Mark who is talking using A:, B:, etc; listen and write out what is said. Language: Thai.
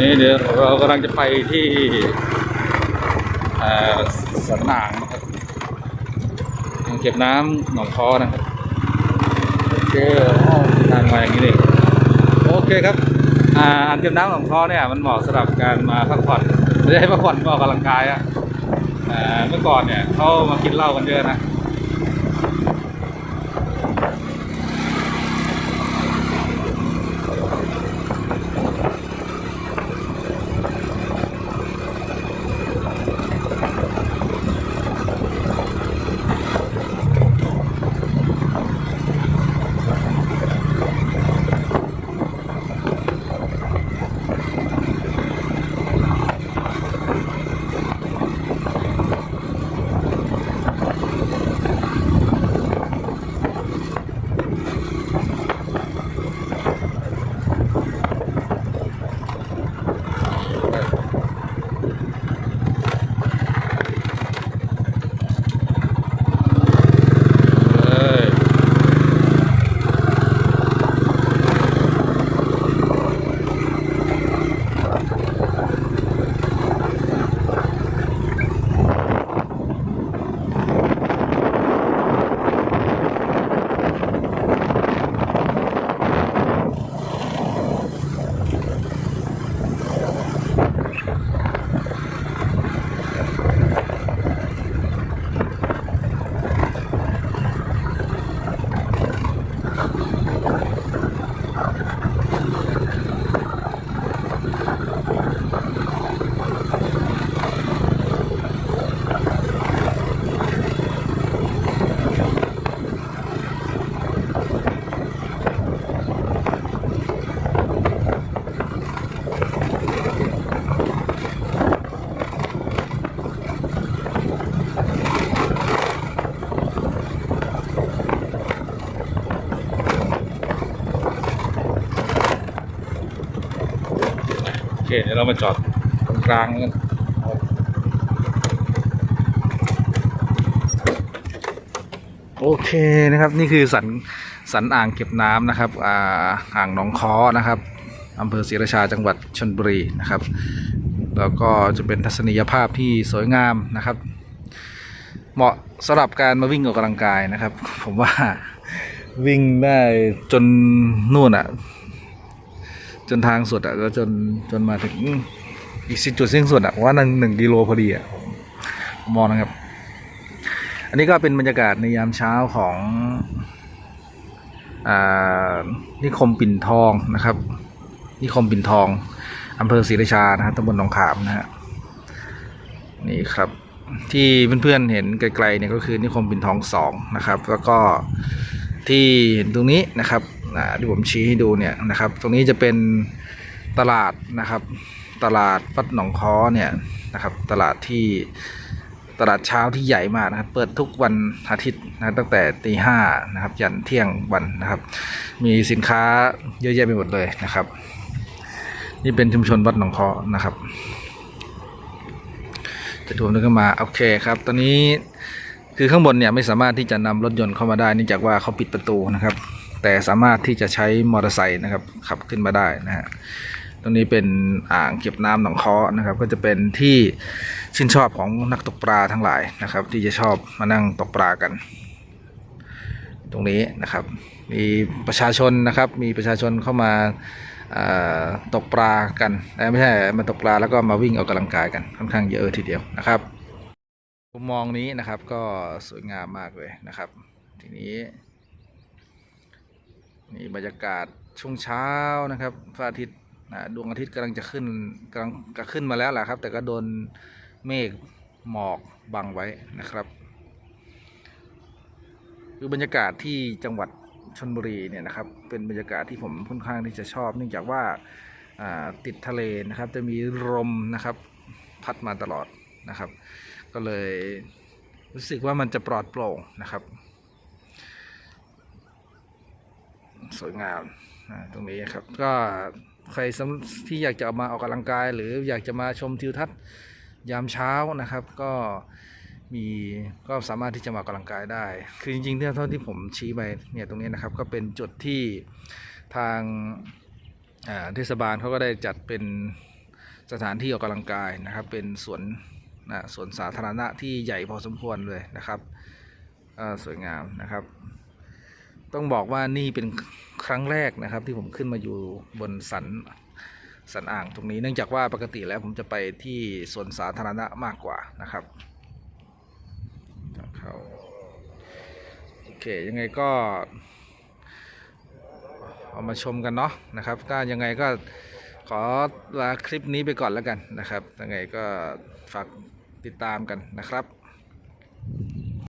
A: นี้เดี๋ยวเรากำลังจะไปที่สันหนางนะครับอ่างเก็บน้ำหนองคอนะครับโอเคอ้าทางมาอย่างนี้นี่โอเคครับอ่าอ่างเก็บน้ำหนองคอเนี่ยมันเหมาะสำหรับการมาพักผ่อนไม่ได้พักผ่อนก็ออกกำลังกายอะอ่าเมื่อก่อนเนี่ยเขามากินเหล้ากันเยอะนะ Thank you. เคเดี๋ยวเรามาจอดตรงกลางกันโอเคนะครับนี่คือสันสันอ่างเก็บน้ำนะครับอ่าอ่างหนองคอนะครับอำเภอศรีราชาจังหวัดชลบุรีนะครับ แล้วก็จะเป็นทัศนียภาพที่สวยงามนะครับ เหมาะสำหรับการมาวิ่งออกกำลังกายนะครับ ผมว่าวิ่งได้จนนู่นอะ จนทางสุดอะก็จนจนมาถึงอีกสิจุดสิ้นสุดอะว่านั่นหนึ่งกิโลพอดีอะมองนะครับ อันนี้ก็เป็นบรรยากาศในยามเช้าของอ่านิคมปิ่นทองนะครับ นิคมปิ่นทองอำเภอศรีราชานะฮะตำบลหนองขามนะฮะนี่ครับที่เพื่อนๆเห็นไกลๆเนี่ยก็คือนิคมปิ่นทองสองนะครับ แล้วก็ที่เห็นตรงนี้นะครับ อ่าที่ผมชี้ให้ดูเนี่ยนะครับ ตรงนี้จะเป็นตลาดนะครับ ตลาดวัดหนองค้อเนี่ยนะครับ ตลาดที่ตลาดเช้าที่ใหญ่มากนะครับ เปิดทุกวันอาทิตย์นะตั้งแต่ตีห้านะครับ ยันเที่ยงวันนะครับ มีสินค้าเยอะแยะไปหมดเลยนะครับ นี่เป็นชุมชนวัดหนองค้อนะครับจะถูกนึกขึ้นมาโอเคครับ ตอนนี้คือข้างบนเนี่ยไม่สามารถที่จะนำรถยนต์เข้ามาได้เนื่องจากว่าเขาปิดประตูนะครับ แต่สามารถที่จะใช้มอเตอร์ไซค์นะครับขับขึ้นมาได้นะฮะตรงนี้เป็นอ่างเก็บน้ำหนองค้อนะครับ ก็จะเป็นที่ชื่นชอบของนักตกปลาทั้งหลายนะครับ ที่จะชอบมานั่งตกปลากัน ตรงนี้นะครับ มีประชาชนนะครับ มีประชาชนเข้ามาตกปลากันเอ้ยไม่ใช่มาตกปลาแล้วก็มาวิ่งออกกำลังกายกันค่อนข้างเยอะทีเดียวนะครับมุมมองนี้นะครับก็สวยงามมากเลยนะครับ ทีนี้ นี่บรรยากาศช่วงเช้านะครับพระอาทิตย์ดวงอาทิตย์กำลังจะขึ้นกำลังจะขึ้นมาแล้วแหละครับ แต่ก็โดนเมฆหมอกบังไว้นะครับ คือบรรยากาศที่จังหวัดชนบุรีเนี่ยนะครับ เป็นบรรยากาศที่ผมค่อนข้างที่จะชอบ เนื่องจากว่าติดทะเลนะครับ จะมีลมนะครับ พัดมาตลอดนะครับ ก็เลยรู้สึกว่ามันจะปลอดโปร่งนะครับ สวยงามตรงนี้ครับ ก็ใครที่อยากจะมาออกกำลังกาย หรืออยากจะมาชมทิวทัศน์ยามเช้านะครับ ก็มีก็สามารถที่จะมาออกกำลังกายได้ คือจริงๆเท่าที่ผมชี้ไปเนี่ยตรงนี้นะครับ ก็เป็นจุดที่ทางเทศบาลเขาก็ได้จัดเป็นสถานที่ออกกำลังกายนะครับ เป็นสวนนะสวนสาธารณะที่ใหญ่พอสมควรเลยนะครับสวยงามนะครับ ต้องบอกว่านี่เป็นครั้งแรกนะครับ ที่ผมขึ้นมาอยู่บนสันสันอ่างตรงนี้ เนื่องจากว่าปกติแล้วผมจะไปที่สวนสาธารณะมากกว่านะครับทางเขาโอเคยังไงก็ เอามาชมกันเนาะนะครับ ก็ยังไงก็ขอลาคลิปนี้ไปก่อนแล้วกันนะครับยังไงก็ฝากติดตามกันนะครับ